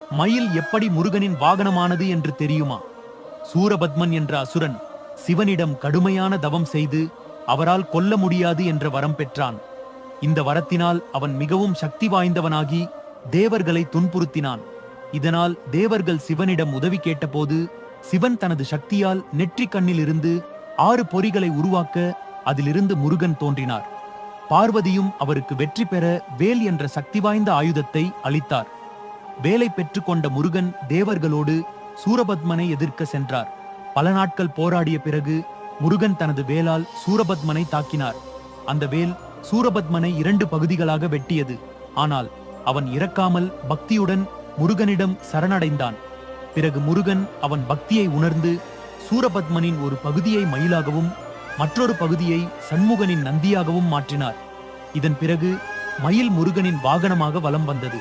மயில் எப்படி முருகனின் வாகனமானது என்று தெரியுமா? சூரபத்மன் என்ற அசுரன் சிவனிடம் கடுமையான தவம் செய்து அவரால் கொல்ல முடியாது என்ற வரம் பெற்றான். இந்த வரத்தினால் அவன் மிகவும் சக்தி வாய்ந்தவனாகி தேவர்களை துன்புறுத்தினான். இதனால் தேவர்கள் சிவனிடம் உதவி கேட்டபோது சிவன் தனது சக்தியால் நெற்றிக் கண்ணில் இருந்து ஆறு பொறிகளை உருவாக்க அதிலிருந்து முருகன் தோன்றினார். பார்வதியும் அவருக்கு வெற்றி பெற வேல் என்ற சக்தி வாய்ந்த ஆயுதத்தை அளித்தார். வேலை பெற்று கொண்ட முருகன் தேவர்களோடு சூரபத்மனை எதிர்க்க சென்றார். பல நாட்கள் போராடிய பிறகு முருகன் தனது வேலால் சூரபத்மனை தாக்கினார். அந்த வேல் சூரபத்மனை இரண்டு பகுதிகளாக வெட்டியது. ஆனால் அவன் இறக்காமல் பக்தியுடன் முருகனிடம் சரணடைந்தான். பிறகு முருகன் அவன் பக்தியை உணர்ந்து சூரபத்மனின் ஒரு பகுதியை மயிலாகவும் மற்றொரு பகுதியை சண்முகனின் நந்தியாகவும் மாற்றினார். இதன் பிறகு மயில் முருகனின் வாகனமாக வலம் வந்தது.